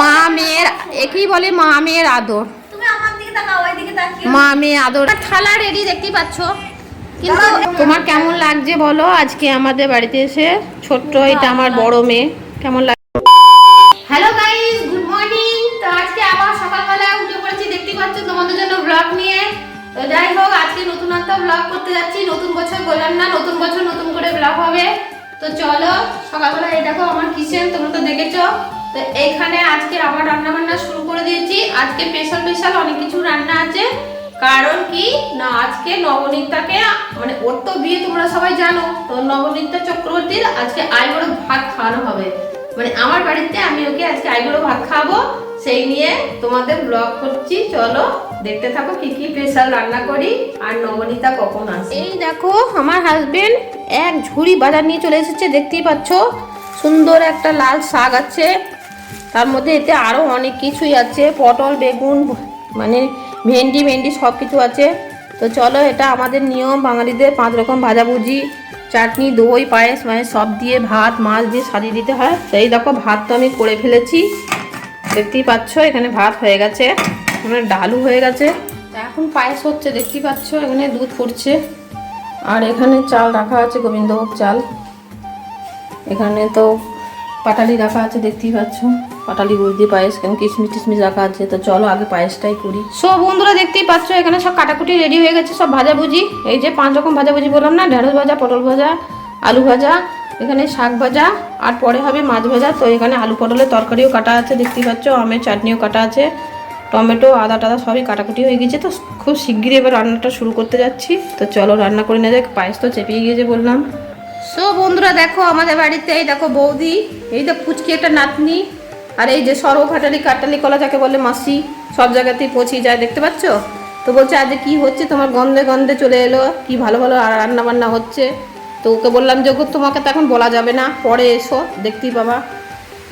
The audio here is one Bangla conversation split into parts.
মা মেয়ের একই বলে মা মেয়ের আদর। মা মেয়ে আদর। থালা রেডি দেখতেই পাচ্ছ। কিন্তু তোমার কেমন লাগছে বলো? আজকে আমাদের বাড়িতে এসে ছোট্ট এটা আমার বড় মেয়ে। কেমন লাগে বললাম না, নতুন বছর নতুন করে ব্লগ হবে। তো চলো সকালবেলা এই দেখো আমার কিচেন তোমরা তো দেখেছ। তো এইখানে আজকে আবার রান্না বান্না শুরু করে দিয়েছি। আজকে স্পেশাল স্পেশাল অনেক কিছু রান্না আছে। কারণ কি? না, আজকে নবনীতাকে মানে ওর তো বিয়ে তোমরা সবাই জানো। তো নবনীতা চক্রবর্তীর আজকে আইবুড়ো ভাত খাওয়ানো হবে। মানে আমার বাড়িতে আমি ওকে আজকে আইবুড়ো সেই নিয়ে তোমাদের ব্লগ করছি। চলো দেখতে থাকো কি কি স্পেশাল রান্না করি। আর নবনীতা কখন আসে এই দেখো, আমার হাজবেন্ড এক ঝুড়ি বাজার নিয়ে চলে এসেছে, দেখতেই পাচ্ছ। সুন্দর একটা লাল শাক আছে। তার মধ্যে এতে আরও অনেক কিছুই আছে। পটল, বেগুন মানে ভেন্ডি ভেন্ডি সব কিছু আছে। তো চলো, এটা আমাদের নিয়ম। বাঙালিদের পাঁচ রকম ভাজাভুজি। চাটনি, দই, পায়েস, মায়েস সব দিয়ে ভাত, মাছ দিয়ে সাজিয়ে দিতে হয়। সেই দেখো, ভাত তো আমি করে ফেলেছি। দেখতেই পাচ্ছ, এখানে ভাত হয়ে গেছে, এখানে ডালু হয়ে গেছে। এখন পায়েস হচ্ছে, দেখতেই পাচ্ছ, এখানে দুধ ফুটছে। আর এখানে চাল রাখা আছে, গোবিন্দভোগ চাল। এখানে তো পাটালি রাখা আছে, দেখতেই পাচ্ছ। পাটালি গুড় দিয়ে পায়েস, কেন কিশমিশ টিশমিশ রাখা আছে। তো চলো আগে পায়েসটাই করি। সব বন্ধুরা, দেখতেই পাচ্ছ, এখানে সব কাটাকুটি রেডি হয়ে গেছে, সব ভাজাভুজি। এই যে পাঁচ রকম ভাজাভুজি বললাম না, ঢেঁড়স ভাজা, পটল ভাজা, আলু ভাজা এখানে শাক ভাজা, আর পরে হবে মাছ ভাজা। তো এখানে আলু পটলের তরকারিও কাটা আছে দেখতেই পাচ্ছ। আমের চাটনিও কাটা আছে। টমেটো, আদা টাদা সবই কাটাকুটি হয়ে গেছে। তো খুব শিগগিরই এবার রান্নাটা শুরু করতে যাচ্ছি। তো চলো রান্না করে নেওয়া যাক। পায়েস তো চেপিয়ে গিয়েছে বললাম। সো বন্ধুরা, দেখো আমাদের বাড়িতে এই দেখো বৌদি, এই তো ফুচকি একটা নাতনি, আর এই যে সর্ব ফাটালি কাটালি কলা যাকে বলে মাসি, সব জায়গাতেই পৌঁছে যায়, দেখতে পাচ্ছ? তো বলছে, আজ কি হচ্ছে? তোমার গন্ধে গন্ধে চলে এলো। কি ভালো ভালো রান্না বান্না হচ্ছে। তো ওকে বললাম যে ওকে তোমাকে তো এখন বলা যাবে না। পরে এসো, দেখতেই পাবা।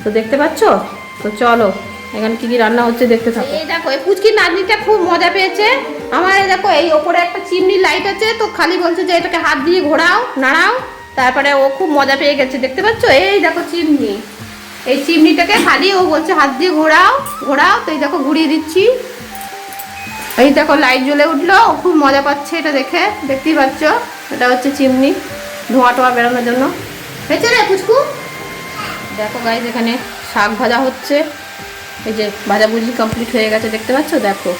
তো দেখতে পাচ্ছ? তো চলো, এখানে কি কি রান্না হচ্ছে দেখতে থাকো। এই দেখো, এই পুচকি নাতনিটা খুব মজা পেয়েছে। আমার দেখো, এই ওপরে একটা চিমনি লাইট আছে, তো খালি বলছে যে, এটাকে হাত দিয়ে ঘোরাও, নাড়াও। তারপরে ও খুব মজা পেয়ে গেছে, দেখতে পাচ্ছ? এই দেখো চিমনি। এই চিমনিটাকে খালি ও বলছে, হাত দিয়ে ঘোরাও ঘোরাও। তো এই দেখো, ঘুরিয়ে দিচ্ছি। এই দেখো লাইট জ্বলে উঠল। ও খুব মজা পাচ্ছে এটা দেখে। দেখতেই পাচ্ছ? এটা হচ্ছে চিমনি। ধোঁয়া টোয়া বেরোনোর জন্য। হয়েছে রে পুচকু? দেখো গাইজ এখানে শাক ভাজা হচ্ছে। এই যে ভাজাভুজি কমপ্লিট হয়ে গেছে, দেখতে পাচ্ছ? দেখো,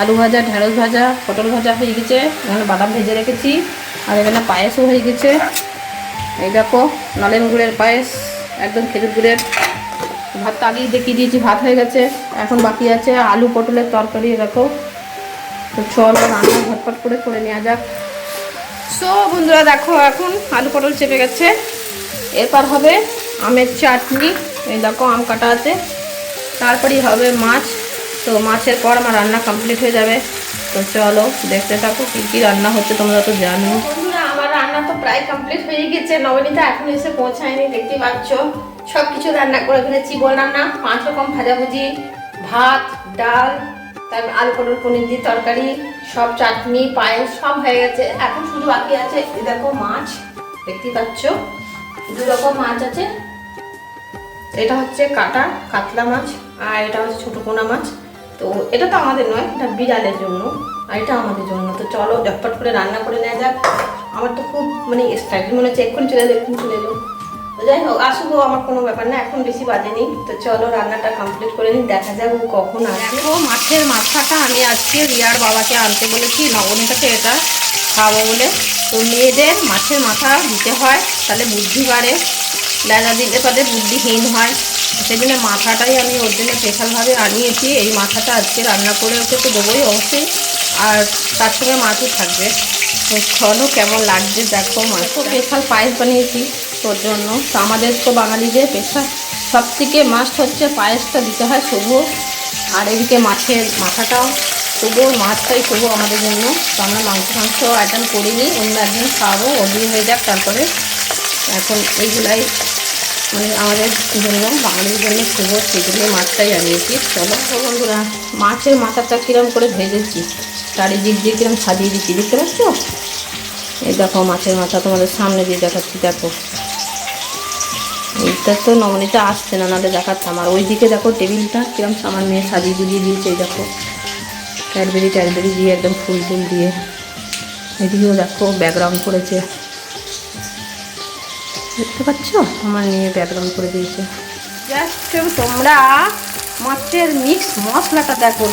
আলু ভাজা, ঢেঁড়স ভাজা, পটল ভাজা হয়ে গেছে। এখানে বাদাম ভেজে রেখেছি, আর এখানে পায়েসও হয়ে গেছে। এই দেখো নলেন গুড়ের পায়েস, একদম খেজুর গুড়ের। ভাতটা আগেই দেখিয়ে দিয়েছি, ভাত হয়ে গেছে। এখন বাকি আছে আলু পটলের তরকারি, দেখো। তো চলো রান্না ঝটপট করে করে নেওয়া যাক। সো বন্ধুরা, দেখো, এখন আলু পটল চেপে গেছে। এরপর হবে আমের চাটনি। এই দেখো, আম কাটা আছে। তারপরেই হবে মাছ। তো মাছের পর আমার রান্না কমপ্লিট হয়ে যাবে। তো চলো, দেখতে থাকো কী কী রান্না হচ্ছে, তোমরা তো জানো। বন্ধুরা, আমার রান্না তো প্রায় কমপ্লিট হয়ে গেছে। নবনীতা এখন এসে পৌঁছায়নি, দেখতে পাচ্ছ। সব কিছু রান্না করে ফেলেছি। বললাম না পাঁচ রকম ভাজাভুজি। ভাত, ডাল তারপর আলু পটল, পনির দিয়ে তরকারি, সব চাটনি, পায়েস, সব হয়ে গেছে। এখন শুধু বাকি আছে এই দেখো মাছ, দেখতেই পাচ্ছ। দু রকম মাছ আছে। এটা হচ্ছে কাটা, কাতলা মাছ, আর এটা হচ্ছে ছোটো পোনা মাছ। তো এটা তো আমাদের নয়, এটা বিড়ালের জন্য, আর এটা আমাদের জন্য। তো চলো ঝটপট করে রান্না করে নেওয়া যাক। আমার তো খুব মানে স্টাইল মনে হচ্ছে এক্ষুনি চলে এলো এক্ষুনি চলে তো যাই হোক আসুক আমার কোনো ব্যাপার না এখন বেশি বাজে বাজেনি তো চলো রান্নাটা কমপ্লিট করে নিই দেখা যাক ও কখন আসবে ও মাছের মাথাটা আমি আজকে রিয়ার বাবাকে আনতে বলেছি নবনীতাকে এটা খাব বলে। তো মেয়েদের মাছের মাথা দিতে হয় তাহলে বুদ্ধি বাড়ে। লেজা দিলে তাদের বুদ্ধিহীন হয়। জন্য মাথাটাই আমি ওর জন্য স্পেশালভাবে আনিয়েছি। এই মাথাটা আজকে রান্না করে ওকে তো দেবোই অবশ্যই। আর তার সঙ্গে মাছও থাকবে। তো চলো কেমন লাগছে দেখো মাছ স্পেশাল পায়েস বানিয়েছি। তোর জন্য। তো আমাদের তো বাঙালিদের পেশা। সব থেকে মাস্ট হচ্ছে পায়েসটা দিতে হয় শুভ আর এদিকে মাছের মাথাটাও। শুভ মাছটাই শুভ আমাদের জন্য। তো আমরা মাংস মাংস আইটেম করিনি, অন্য একদিন খাওয়াবো ওদিন হয়ে যাক তারপরে। এখন এইগুলাই মানে আমাদের জন্য, বাঙালির জন্য শুভ সেগুলো মাছটাই আনিয়েছি। চলো বন্ধুরা, মাছের মাথাটা কিরম করে ভেজেছি? চারিদিক দিয়ে কিরম সাজিয়ে দিচ্ছি, দেখতে পাচ্ছ? এই দেখো মাছের মাথা তোমাদের সামনে দিয়ে দেখাচ্ছি, দেখো। এইটা তো নমনীটা আসছে না, নাহলে দেখাতাম আর ওইদিকে দেখো টেবিলটা, কিরম সামান নিয়ে সাজিয়ে গুজিয়ে দিয়েছে, এই দেখো। ক্যাডবেরি ট্যাডবেরি দিয়ে একদম ফুল ফুল দিয়ে। এদিকেও দেখো ব্যাকগ্রাউন্ড করেছে। দেখতে পাচ্ছ? আমার নিয়ে ব্যাকগ্রাউন্ড করে দিয়েছে। তোমরা মাছের মিক্স মশলাটা দেখো।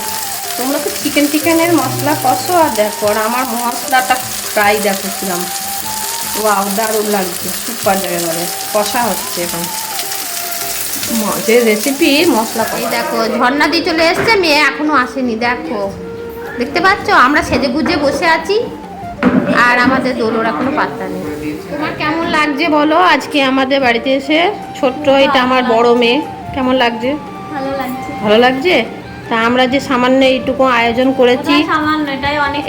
তোমরা তো চিকেন টিকেনের মশলা কষো আর দেখো, আর আমার মশলাটা ফ্রাই দেখো কিরম। ওয়াও দারুণ লাগছে সুপার একেবারে কষা হচ্ছে এখন। মাছের রেসিপি মশলা এই দেখো ঝর্ণা দিয়ে চলে এসছে মেয়ে এখনও আসেনি দেখো। দেখতে পাচ্ছ? আমরা সেজে গুজে বসে আছি আর আমাদের দোলোর এখনও পাত্তা নেই। তোমার কেমন লাগছে বলো? আজকে আমাদের বাড়িতে এসে ছোট্ট এটা আমার বড় মেয়ে কেমন লাগছে? ভালো লাগছে। ভালো লাগছে? তা আমরা যে সামান্য এইটুকু আয়োজন করেছি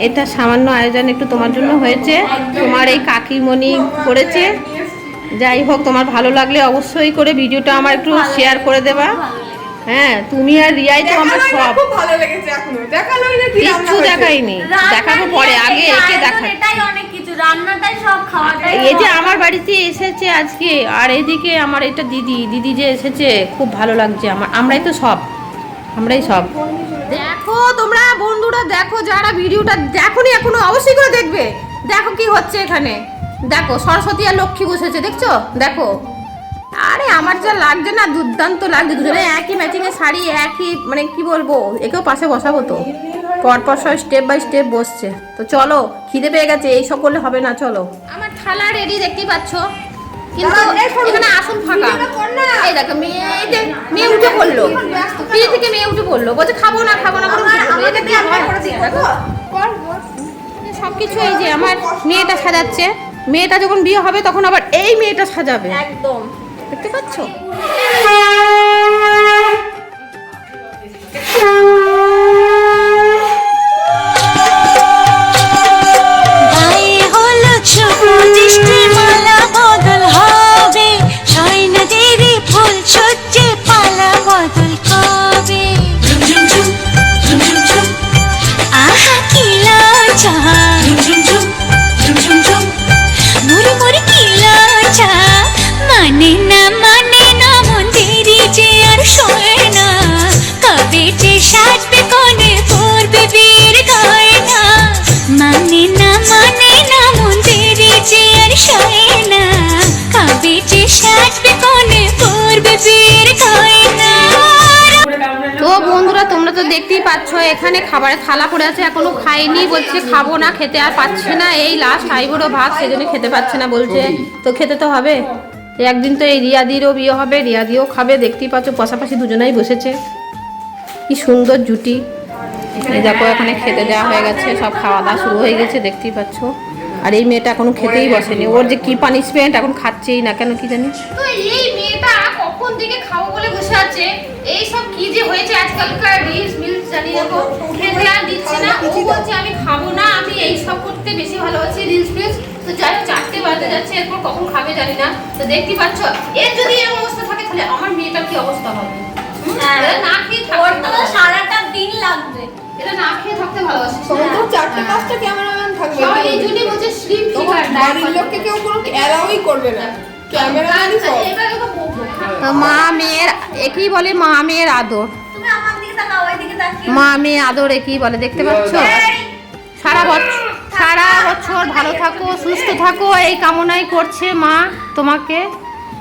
এটা সামান্য আয়োজন একটু তোমার জন্য হয়েছে। তোমার এই কাকিমণি করেছে। যাই হোক তোমার ভালো লাগলে অবশ্যই করে ভিডিওটা আমার একটু শেয়ার করে দেবা। হ্যাঁ তুমি আর রিয়াই তো আমার সব। খুব ভালো লেগেছে এখনও। না কি রান্না কিচ্ছু হয়েছে। দেখাইনি। দেখাবো পরে আগে একে দেখা এটাই অনেক কিছু রান্নাটাই সব খাওয়াটাই এই যে আমার বাড়িতে এসেছে আজকে আর এদিকে আমার এটা দিদি দিদি যে এসেছে খুব ভালো লাগছে আমার আমরাই তো সব। আমরাই সব। দেখো তোমরা বন্ধুরা দেখো যারা ভিডিওটা দেখোনি এখনও অবশ্যই করে দেখবে। দেখো কি হচ্ছে এখানে। দেখো সরস্বতী আর লক্ষ্মী বসেছে দেখছ? দেখো। আরে আমার যা লাগছে না দুর্দান্ত লাগছে। দুজনে একই ম্যাচিং এর শাড়ি একই মানে কি বলব একেও পাশে বসাবো তো। পরপর সব স্টেপ বাই স্টেপ বসছে। তো চলো খিদে পেয়ে গেছে এই সব করলে হবে না চলো। আমার থালা রেডি দেখতেই পাচ্ছ। কিন্তু এখানে আসুন ফাঁকা। এই দেখো উঠে পড়ল। পিঠ থেকে মেয়ে উঠে পড়ল। বলছে খাব না খাব না হয় কর। সবকিছু এই যে আমার মেয়েটা সাজাচ্ছে। মেয়েটা যখন বিয়ে হবে তখন আবার এই মেয়েটা সাজাবে। একদম। দেখতে পাচ্ছ? দেখতেই পাচ্ছ, এখানে খাবারের থালা পড়ে আছে, এখনও খাইনি, বলছে খাব না, খেতে আর পাচ্ছে না, এই লাস্ট আইবুড়ো ভাত, সেজন্য খেতে পাচ্ছে না, বলছে, তো খেতে তো হবে। একদিন তো এই রিয়াদিরও বিয়ে হবে, রিয়াদিও খাবে, দেখতেই পাচ্ছ, পাশাপাশি দুজনেই বসেছে। কি সুন্দর জুটি। দেখো, এখানে খেতে দেওয়া হয়ে গেছে, সব খাওয়া দাওয়া শুরু হয়ে গেছে, দেখতেই পাচ্ছ। আর এই মেয়েটা এখনও খেতেই বসেনি। ওর যে কি পানিশমেন্ট এখন খাচ্ছেই না কেন কি জানি? তো এই মেয়েটা কখন থেকে খাব বলে বসে আছে? এই সব কি যে হয়েছে? আজকালকার রিলস মিলস জানি না তো। খেতে আর দিচ্ছে না। ও বলছে আমি খাব না আমি এই সব করতে বেশি ভালোবাসি রিলস মিলস তো যাই হোক চারটে বাজে যাচ্ছে এরপর কখন খাবে জানি না। তো দেখতে পাচ্ছ এর যদি এরকম অবস্থা থাকে তাহলে আমার মেয়েটার কি অবস্থা হবে? হ্যাঁ। না খেয়ে। সারাটা দিন লাগবে। এরা না খেয়ে থাকতে ভালোবাসে তোমার চারটে পাঁচটা ক্যামেরাম্যান থাকবে। সবাই এই জন্যই বলছে স্লিপ তোমার বাড়ির লোককে কেউ কোনো অ্যালাউই করবে না। বকবো তো মা মেয়ের একই বলে মা মেয়ের আদর। তুমি আমার দিকে তাকাও ওই দিকে তাকিয়ে। মা মেয়ে আদর একই বলে দেখতে পাচ্ছ? সারা বছর সারা বছর ভালো থাকো সুস্থ থাকো এই কামনাই করছে মা তোমাকে।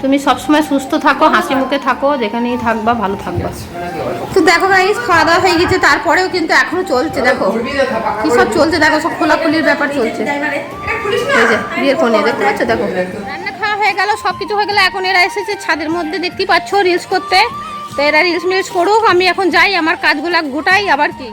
তুমি সবসময় সুস্থ থাকো হাসি মুখে থাকো যেখানেই থাকবা ভালো থাকবা। তো দেখো গাইস খাওয়া দাওয়া হয়ে গেছে তারপরেও কিন্তু এখনও চলছে দেখো। কি সব চলছে দেখো সব খোলাখুলির ব্যাপার চলছে। বিয়ের ফোনে দেখতে পাচ্ছ দেখো। রান্না খাওয়া হয়ে গেল সব কিছু হয়ে গেল এখন এরা এসেছে ছাদের মধ্যে দেখতেই পাচ্ছ রিলস করতে। তো এরা রিলস মিলস করুক আমি এখন যাই আমার কাজগুলা গোটাই আবার কি?